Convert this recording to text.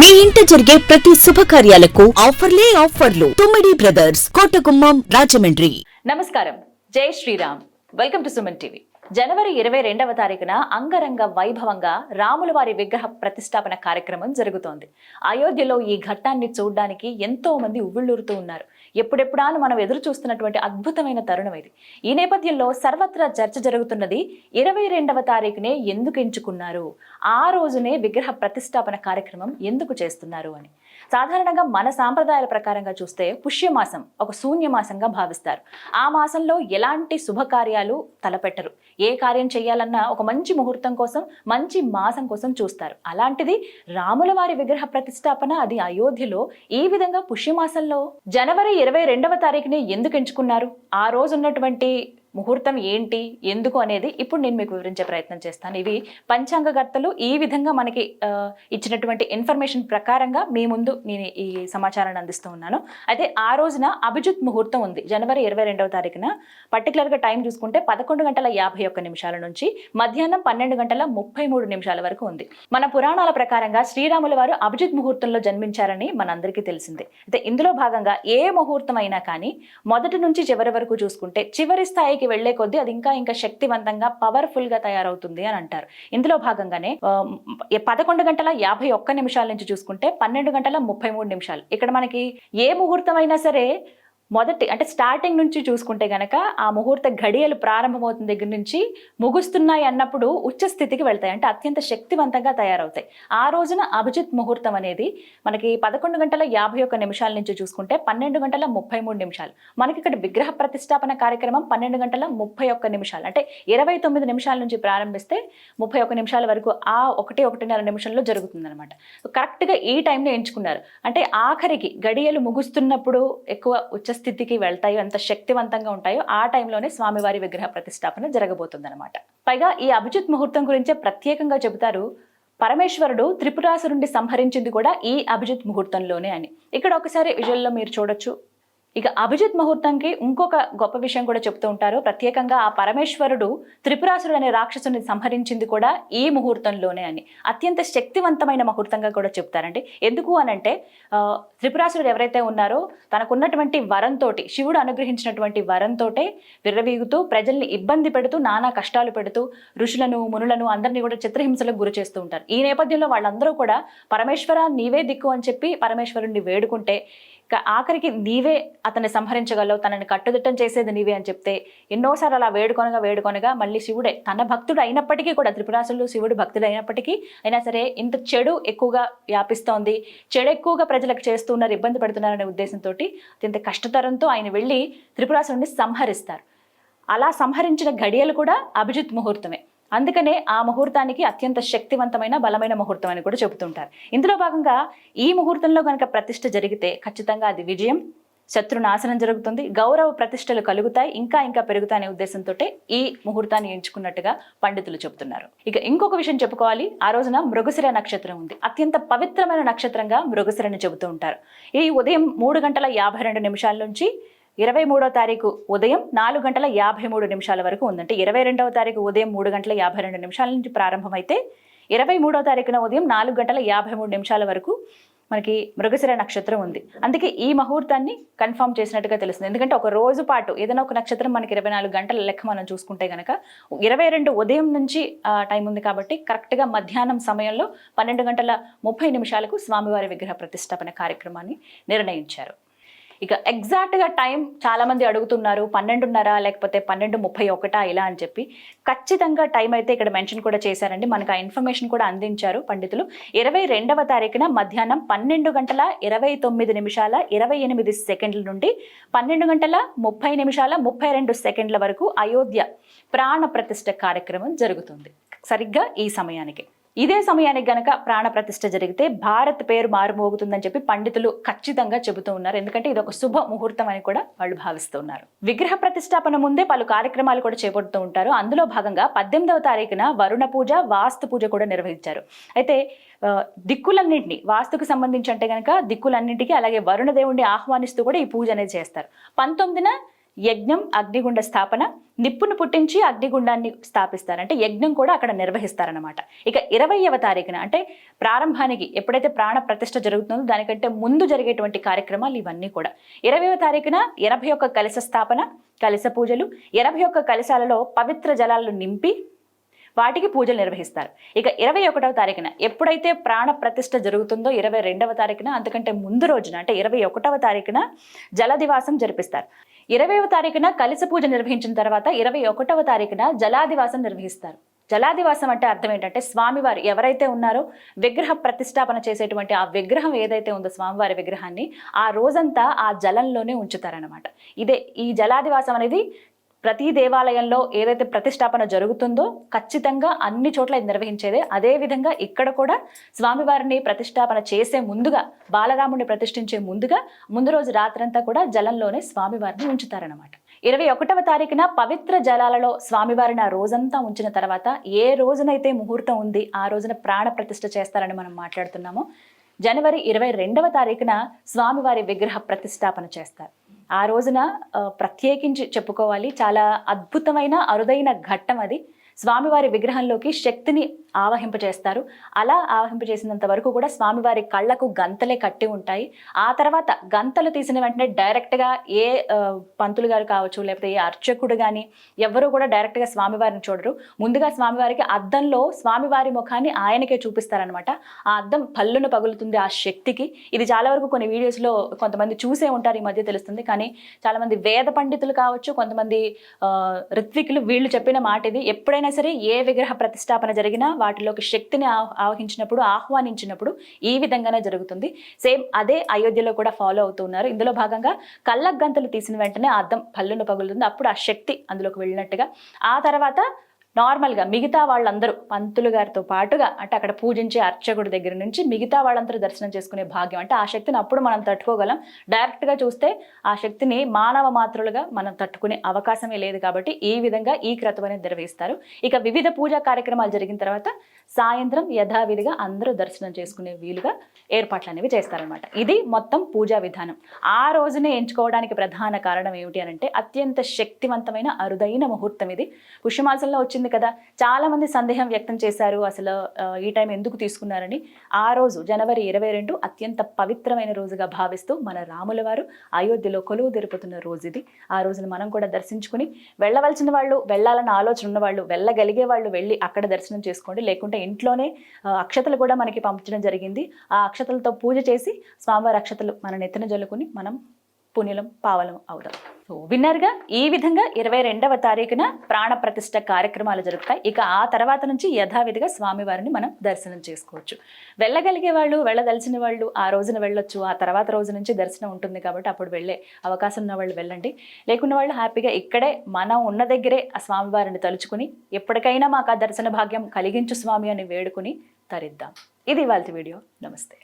మీ ఇంట జరిగే ప్రతి శుభకార్యాలకు ఆఫర్లే ఆఫర్లు. తుమ్మిడి బ్రదర్స్ కోటగుమ్మం రాజమండ్రి. నమస్కారం. జై Sriram. Welcome to Suman TV. జనవరి ఇరవై రెండవ తారీఖున అంగరంగ వైభవంగా రాముల వారి విగ్రహ ప్రతిష్టాపన కార్యక్రమం జరుగుతోంది. అయోధ్యలో ఈ ఘట్టాన్ని చూడడానికి ఎంతో మంది ఉవ్విళ్ళూరుతూ ఉన్నారు. ఎప్పుడెప్పుడా మనం ఎదురు చూస్తున్నటువంటి అద్భుతమైన తరుణం ఇది. ఈ నేపథ్యంలో సర్వత్రా చర్చ జరుగుతున్నది ఇరవై రెండవ తారీఖునే ఎందుకు ఎంచుకున్నారు? ఆ రోజునే విగ్రహ ప్రతిష్టాపన కార్యక్రమం ఎందుకు చేస్తున్నారు అని. సాధారణంగా మన సాంప్రదాయాల ప్రకారంగా చూస్తే పుష్యమాసం ఒక శూన్యమాసంగా భావిస్తారు. ఆ మాసంలో ఎలాంటి శుభకార్యాలు తలపెట్టరు. ఏ కార్యం చేయాలన్నా ఒక మంచి ముహూర్తం కోసం మంచి మాసం కోసం చూస్తారు. అలాంటిది రాముల వారి విగ్రహ ప్రతిష్టాపన అది అయోధ్యలో ఈ విధంగా పుష్యమాసంలో జనవరి ఇరవై రెండవ తారీఖుని ఎందుకు ఎంచుకున్నారు? ఆ రోజు ఉన్నటువంటి ముహూర్తం ఏంటి? ఎందుకు అనేది ఇప్పుడు నేను మీకు వివరించే ప్రయత్నం చేస్తాను. ఇవి పంచాంగకర్తలు ఈ విధంగా మనకి ఇచ్చినటువంటి ఇన్ఫర్మేషన్ ప్రకారంగా మీ ముందు నేను ఈ సమాచారాన్ని అందిస్తూ ఉన్నాను. అయితే ఆ రోజున అభిజిత్ ముహూర్తం ఉంది. జనవరి ఇరవై రెండవ తారీఖున. పర్టికులర్గా టైం చూసుకుంటే పదకొండు గంటల యాభై ఒక్క నిమిషాల నుంచి మధ్యాహ్నం పన్నెండు గంటల ముప్పై మూడు నిమిషాల వరకు ఉంది. మన పురాణాల ప్రకారంగా శ్రీరాముల వారు అభిజిత్ ముహూర్తంలో జన్మించారని మనందరికీ తెలిసిందే. అయితే ఇందులో భాగంగా ఏ ముహూర్తం అయినా కానీ మొదటి నుంచి చివరి వరకు చూసుకుంటే చివరి స్థాయికి వెళ్ళే కొద్దీ అది ఇంకా ఇంకా శక్తివంతంగా పవర్ఫుల్గా తయారవుతుంది అని అంటారు. ఇందులో భాగంగానే పదకొండు గంటల యాభై ఒక్క నిమిషాల నుంచి చూసుకుంటే పన్నెండు గంటల ముప్పై మూడు నిమిషాలు. ఇక్కడ మనకి ఏ ముహూర్తం అయినా సరే మొదటి అంటే స్టార్టింగ్ నుంచి చూసుకుంటే గనక ఆ ముహూర్త ఘడియలు ప్రారంభమవుతున్న దగ్గర నుంచి ముగుస్తున్నాయి అన్నప్పుడు ఉచ్చ స్థితికి వెళ్తాయి. అంటే అత్యంత శక్తివంతంగా తయారవుతాయి. ఆ రోజున అభిజిత్ ముహూర్తం అనేది మనకి పదకొండు గంటల యాభై ఒక్క నిమిషాల నుంచి చూసుకుంటే పన్నెండు గంటల ముప్పై మూడు నిమిషాలు. మనకి ఇక్కడ విగ్రహ ప్రతిష్టాపన కార్యక్రమం పన్నెండు గంటల ముప్పై ఒక్క నిమిషాలు. అంటే ఇరవై తొమ్మిది నిమిషాల నుంచి ప్రారంభిస్తే ముప్పై ఒక్క నిమిషాల వరకు ఆ ఒకటి ఒకటిన్నర నిమిషంలో జరుగుతుందన్నమాట. కరెక్ట్గా ఈ టైంలో ఎంచుకున్నారు. అంటే ఆఖరికి గడియలు ముగుస్తున్నప్పుడు ఎక్కువ స్థితికి వెళ్తాయో ఎంత శక్తివంతంగా ఉంటాయో ఆ టైంలోనే స్వామివారి విగ్రహ ప్రతిష్టాపన జరగబోతుందన్నమాట. పైగా ఈ అభిజిత్ ముహూర్తం గురించే ప్రత్యేకంగా చెబుతారు పరమేశ్వరుడు త్రిపురాసురుణ్ణి సంహరించింది కూడా ఈ అభిజిత్ ముహూర్తంలోనే అని. ఇక్కడ ఒకసారి విజువల్లో మీరు చూడొచ్చు. ఇక అభిజిత్ ముహూర్తంకి ఇంకొక గొప్ప విషయం కూడా చెప్తూ ఉంటారు. ప్రత్యేకంగా ఆ పరమేశ్వరుడు త్రిపురాసురుడు అనే రాక్షసుని సంహరించింది కూడా ఈ ముహూర్తంలోనే అని. అత్యంత శక్తివంతమైన ముహూర్తంగా కూడా చెప్తారండి. ఎందుకు అనంటే త్రిపురాసురుడు ఎవరైతే ఉన్నారో తనకున్నటువంటి వరంతో శివుడు అనుగ్రహించినటువంటి వరంతోటే విర్రవీగుతూ ప్రజల్ని ఇబ్బంది పెడుతూ నానా కష్టాలు పెడుతూ ఋషులను మునులను అందరినీ కూడా చిత్రహింసలకు గురి చేస్తూ ఉంటారు. ఈ నేపథ్యంలో వాళ్ళందరూ కూడా పరమేశ్వర నీవే దిక్కు అని చెప్పి పరమేశ్వరుణ్ణి వేడుకుంటే ఆఖరికి నీవే అతన్ని సంహరించగలవు తనని కట్టుదిట్టం చేసేది నీవే అని చెప్తే ఎన్నోసార్లు అలా వేడుకొనగా వేడుకొనగా మళ్ళీ శివుడే తన భక్తుడు అయినప్పటికీ కూడా త్రిపురాసులు శివుడు భక్తుడు అయినప్పటికీ అయినా సరే ఇంత చెడు ఎక్కువగా వ్యాపిస్తోంది. చెడు ఎక్కువగా ప్రజలకు చేస్తున్నారు ఇబ్బంది పెడుతున్నారనే ఉద్దేశంతో అత్యంత కష్టతరంతో ఆయన వెళ్ళి త్రిపురాసుని సంహరిస్తారు. అలా సంహరించిన ఘడియలు కూడా అభిజిత్ ముహూర్తమే. అందుకనే ఆ ముహూర్తానికి అత్యంత శక్తివంతమైన బలమైన ముహూర్తం అని కూడా చెబుతుంటారు. ఇందులో భాగంగా ఈ ముహూర్తంలో కనుక ప్రతిష్ట జరిగితే ఖచ్చితంగా అది విజయం. శత్రు నాశనం జరుగుతుంది. గౌరవ ప్రతిష్టలు కలుగుతాయి. ఇంకా ఇంకా పెరుగుతాయనే ఉద్దేశంతో ఈ ముహూర్తాన్ని ఎంచుకున్నట్టుగా పండితులు చెబుతున్నారు. ఇక ఇంకొక విషయం చెప్పుకోవాలి. ఆ రోజున మృగశిర నక్షత్రం ఉంది. అత్యంత పవిత్రమైన నక్షత్రంగా మృగశిరని చెబుతూ ఉంటారు. ఈ ఉదయం మూడు గంటల యాభై రెండు నిమిషాల నుంచి ఇరవై మూడో తారీఖు ఉదయం నాలుగు గంటల యాభై మూడు నిమిషాల వరకు ఉందంటే ఇరవై రెండవ తారీఖు ఉదయం మూడు గంటల యాభై రెండు నిమిషాల నుంచి ప్రారంభమైతే ఇరవై మూడో తారీఖున ఉదయం నాలుగు గంటల యాభై మూడు నిమిషాల వరకు మనకి మృగశిర నక్షత్రం ఉంది. అందుకే ఈ ముహూర్తాన్ని కన్ఫర్మ్ చేసినట్టుగా తెలుస్తుంది. ఎందుకంటే ఒక రోజు పాటు ఏదైనా ఒక నక్షత్రం మనకి ఇరవై నాలుగు గంటల లెక్క మనం చూసుకుంటే కనుక ఇరవై రెండు ఉదయం నుంచి టైం ఉంది కాబట్టి కరెక్ట్గా మధ్యాహ్నం సమయంలో పన్నెండు గంటల ముప్పై నిమిషాలకు స్వామివారి విగ్రహ ప్రతిష్టాపన కార్యక్రమాన్ని నిర్ణయించారు. ఇక ఎగ్జాక్ట్గా టైం చాలామంది అడుగుతున్నారు పన్నెండున్నర లేకపోతే పన్నెండు ముప్పై ఒకటా ఇలా అని చెప్పి. ఖచ్చితంగా టైం అయితే ఇక్కడ మెన్షన్ కూడా చేశారండి. మనకు ఆ ఇన్ఫర్మేషన్ కూడా అందించారు పండితులు. ఇరవై రెండవ తారీఖున మధ్యాహ్నం పన్నెండు గంటల ఇరవై తొమ్మిది నిమిషాల ఇరవై ఎనిమిది సెకండ్ల నుండి పన్నెండు గంటల ముప్పై నిమిషాల ముప్పై రెండు సెకండ్ల వరకు అయోధ్య ప్రాణ ప్రతిష్ఠ కార్యక్రమం జరుగుతుంది. సరిగ్గా ఈ సమయానికి. ఇదే సమయానికి గనక ప్రాణ ప్రతిష్ఠ జరిగితే భారత్ పేరు మారుమోగుతుందని చెప్పి పండితులు ఖచ్చితంగా చెబుతూ ఉన్నారు. ఎందుకంటే ఇది ఒక శుభ ముహూర్తం అని కూడా వాళ్ళు భావిస్తూ ఉన్నారు. విగ్రహ ప్రతిష్టాపన ముందే పలు కార్యక్రమాలు కూడా చేపడుతూ ఉంటారు. అందులో భాగంగా పద్దెనిమిదవ తారీఖున వరుణ పూజ వాస్తు పూజ కూడా నిర్వహించారు. అయితే దిక్కులన్నింటినీ వాస్తుకు సంబంధించి అంటే కనుక దిక్కులన్నింటికి అలాగే వరుణ దేవుణ్ణి ఆహ్వానిస్తూ కూడా ఈ పూజ అనేది చేస్తారు. పంతొమ్మిదిన యజ్ఞం అగ్నిగుండ స్థాపన నిప్పును పుట్టించి అగ్నిగుండాన్ని స్థాపిస్తారు. అంటే యజ్ఞం కూడా అక్కడ నిర్వహిస్తారనమాట ఇక ఇరవైవ తారీఖున అంటే ప్రారంభానికి ఎప్పుడైతే ప్రాణ ప్రతిష్ట జరుగుతుందో దానికంటే ముందు జరిగేటువంటి కార్యక్రమాలు ఇవన్నీ కూడా. ఇరవైవ తారీఖున ఎనభై ఒక్క కలశ స్థాపన కలశ పూజలు. ఎనభై ఒక్క కలశాలలో పవిత్ర జలాలను నింపి వాటికి పూజలు నిర్వహిస్తారు. ఇక ఇరవై ఒకటవ తారీఖున ఎప్పుడైతే ప్రాణ ప్రతిష్ఠ జరుగుతుందో ఇరవై రెండవ తారీఖున అంతకంటే ముందు రోజున అంటే ఇరవై ఒకటవ తారీఖున జలదివాసం జరిపిస్తారు. ఇరవైవ తారీఖున కలిసి పూజ నిర్వహించిన తర్వాత ఇరవై ఒకటవ తారీఖున జలాదివాసం నిర్వహిస్తారు. జలాదివాసం అంటే అర్థం ఏంటంటే స్వామివారు ఎవరైతే ఉన్నారో విగ్రహ ప్రతిష్టాపన చేసేటువంటి ఆ విగ్రహం ఏదైతే ఉందో స్వామివారి విగ్రహాన్ని ఆ రోజంతా ఆ జలంలోనే ఉంచుతారనమాట ఇదే ఈ జలాదివాసం అనేది ప్రతి దేవాలయంలో ఏదైతే ప్రతిష్టాపన జరుగుతుందో ఖచ్చితంగా అన్ని చోట్ల ఇది నిర్వహించేదే. అదే విధంగా ఇక్కడ కూడా స్వామివారిని ప్రతిష్టాపన చేసే ముందుగా బాలరాముడిని ప్రతిష్ఠించే ముందుగా ముందు రోజు రాత్రంతా కూడా జలంలోనే స్వామివారిని ఉంచుతారనమాట ఇరవై ఒకటవ తారీఖున పవిత్ర జలాలలో స్వామివారిని ఆ రోజంతా ఉంచిన తర్వాత ఏ రోజునైతే ముహూర్తం ఉంది ఆ రోజున ప్రాణ ప్రతిష్ఠ చేస్తారని మనం మాట్లాడుతున్నామో జనవరి ఇరవై రెండవ తారీఖున స్వామివారి విగ్రహ ప్రతిష్టాపన చేస్తారు. ఆ రోజున ఆ, ప్రత్యేకించి చెప్పుకోవాలి. చాలా అద్భుతమైన అరుదైన ఘట్టం అది. స్వామివారి విగ్రహంలోకి శక్తిని ఆవహింపజేస్తారు. అలా ఆవహింపజేసినంత వరకు కూడా స్వామివారి కళ్ళకు గంతలే కట్టి ఉంటాయి. ఆ తర్వాత గంతలు తీసిన వెంటనే డైరెక్ట్గా ఏ పంతులు గారు కావచ్చు లేకపోతే ఏ అర్చకుడు కానీ ఎవరూ కూడా డైరెక్ట్గా స్వామివారిని చూడరు. ముందుగా స్వామివారికి అద్దంలో స్వామివారి ముఖాన్ని ఆయనకే చూపిస్తారనమాట ఆ అద్దం పళ్ళును పగులుతుంది ఆ శక్తికి. ఇది చాలా వరకు కొన్ని వీడియోస్లో కొంతమంది చూసే ఉంటారు ఈ మధ్య తెలుస్తుంది. కానీ చాలామంది వేద పండితులు కావచ్చు కొంతమంది ఆ, ఋత్వికులు వీళ్ళు చెప్పిన మాట ఇది. ఎప్పుడైనా సరే ఏ విగ్రహ ప్రతిష్టాపన జరిగినా వాటిలోకి శక్తిని ఆహ్- ఆవహించినప్పుడు ఆహ్వానించినప్పుడు ఈ విధంగానే జరుగుతుంది. సేమ్ అదే అయోధ్యలో కూడా ఫాలో అవుతున్నారు ఇందులో భాగంగా కళ్ళ గంతలు తీసిన వెంటనే అద్దం పళ్ళును పగులుతుంది. అప్పుడు ఆ శక్తి అందులోకి వెళ్ళినట్టుగా. ఆ తర్వాత నార్మల్గా మిగతా వాళ్ళందరూ పంతులు గారితో పాటుగా అంటే అక్కడ పూజించే అర్చకుడి దగ్గర నుంచి మిగతా వాళ్ళందరూ దర్శనం చేసుకునే భాగ్యం. అంటే ఆ శక్తిని అప్పుడు మనం తట్టుకోగలం. డైరెక్ట్గా చూస్తే ఆ శక్తిని మానవ మాత్రులుగా మనం తట్టుకునే అవకాశమే లేదు కాబట్టి ఈ విధంగా ఈ క్రతువు అనేది నిర్వహిస్తారు. ఇక వివిధ పూజా కార్యక్రమాలు జరిగిన తర్వాత సాయంత్రం యథావిధిగా అందరూ దర్శనం చేసుకునే వీలుగా ఏర్పాట్లు అనేవి చేస్తారనమాట ఇది మొత్తం పూజా విధానం. ఆ రోజునే ఎంచుకోవడానికి ప్రధాన కారణం ఏమిటి అని అంటే అత్యంత శక్తివంతమైన అరుదైన ముహూర్తం ఇది. పుష్యమాసంలో వచ్చింది కదా. చాలా మంది సందేహం వ్యక్తం చేశారు అసలు ఈ టైం ఎందుకు తీసుకున్నారని. ఆ రోజు జనవరి ఇరవై రెండు అత్యంత పవిత్రమైన రోజుగా భావిస్తూ మన రాముల వారు అయోధ్యలో కొలువు తెరుపుతున్న రోజు ఇది. ఆ రోజున మనం కూడా దర్శించుకుని వెళ్ళవలసిన వాళ్ళు వెళ్ళాలన్న ఆలోచన ఉన్న వాళ్ళు వెళ్ళగలిగే వాళ్ళు వెళ్ళి అక్కడ దర్శనం చేసుకోండి. లేకుంటే ఇంట్లోనే అక్షతలు కూడా మనకి పంపించడం జరిగింది. ఆ అక్షతలతో పూజ చేసి స్వామివారి అక్షతలు మన నెత్తిన జల్లుకుని మనం పుణ్యులం పావలం అవుదాం సో విన్నర్గా ఈ విధంగా ఇరవై రెండవ తారీఖున ప్రాణ ప్రతిష్ట కార్యక్రమాలు జరుగుతాయి. ఇక ఆ తర్వాత నుంచి యథావిధిగా స్వామివారిని మనం దర్శనం చేసుకోవచ్చు. వెళ్ళగలిగే వాళ్ళు వెళ్ళదలిచిన వాళ్ళు ఆ రోజున వెళ్ళొచ్చు. ఆ తర్వాత రోజు నుంచి దర్శనం ఉంటుంది కాబట్టి అప్పుడు వెళ్ళే అవకాశం ఉన్న వాళ్ళు వెళ్ళండి. లేకున్న వాళ్ళు హ్యాపీగా ఇక్కడే మనం ఉన్న దగ్గరే ఆ స్వామివారిని తలుచుకుని ఎప్పటికైనా మాకు ఆ దర్శన భాగ్యం కలిగించు స్వామి అని వేడుకుని తరిద్దాం. ఇది వాళ్ళ వీడియో. నమస్తే.